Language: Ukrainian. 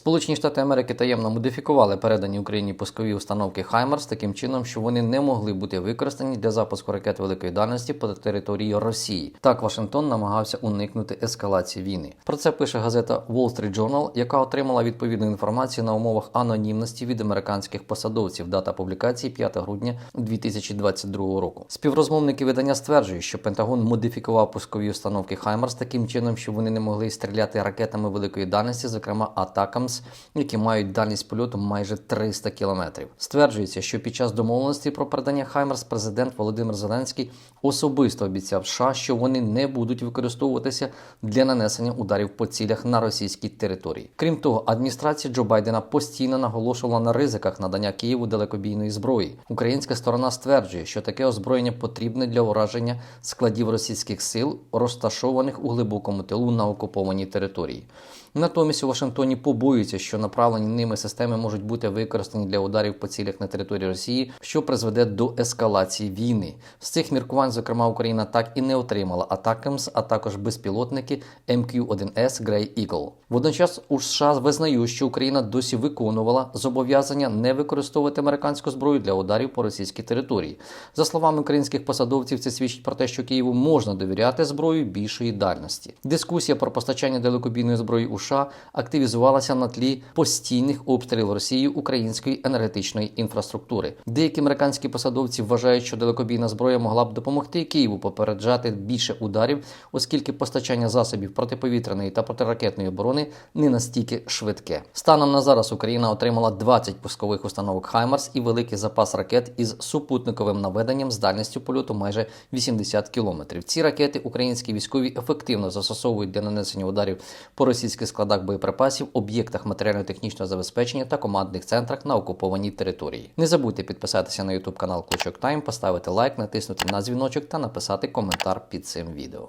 Сполучені Штати Америки таємно модифікували передані Україні пускові установки Хаймарс таким чином, що вони не могли бути використані для запуску ракет великої дальності по території Росії. Так Вашингтон намагався уникнути ескалації війни. Про це пише газета Wall Street Journal, яка отримала відповідну інформацію на умовах анонімності від американських посадовців. Дата публікації 5 грудня 2022 року. Співрозмовники видання стверджують, що Пентагон модифікував пускові установки Хаймарс таким чином, що вони не могли стріляти ракетами великої дальності, зокрема Атакамс, які мають дальність польоту майже 300 кілометрів. Стверджується, що під час домовленості про передання Хаймарс президент Володимир Зеленський особисто обіцяв США, що вони не будуть використовуватися для нанесення ударів по цілях на російській території. Крім того, адміністрація Джо Байдена постійно наголошувала на ризиках надання Києву далекобійної зброї. Українська сторона стверджує, що таке озброєння потрібне для ураження складів російських сил, розташованих у глибокому тилу на окупованій території. Натомість у Вашингтоні побоюються, що направлені ними системи можуть бути використані для ударів по цілях на території Росії, що призведе до ескалації війни. З цих міркувань, зокрема, Україна так і не отримала Атакамс, а також безпілотники MQ-1S Grey Eagle. Водночас у США визнають, що Україна досі виконувала зобов'язання не використовувати американську зброю для ударів по російській території. За словами українських посадовців, це свідчить про те, що Києву можна довіряти зброю більшої дальності. Дискусія про постачання далекобійної зброї у США активізувалася на тлі постійних обстрілів Росією української енергетичної інфраструктури. Деякі американські посадовці вважають, що далекобійна зброя могла б допомогти Києву попереджати більше ударів, оскільки постачання засобів протиповітряної та протиракетної оборони не настільки швидке. Станом на зараз Україна отримала 20 пускових установок Хаймарс і великий запас ракет із супутниковим наведенням з дальністю польоту майже 80 кілометрів. Ці ракети українські військові ефективно застосовують для нанесення ударів по російських складах боєприпасів, об'єктах матеріально-технічного забезпечення та командних центрах на окупованій території. Не забудьте підписатися на YouTube канал Клочок Тайм, поставити лайк, натиснути на дзвіночок та написати коментар під цим відео.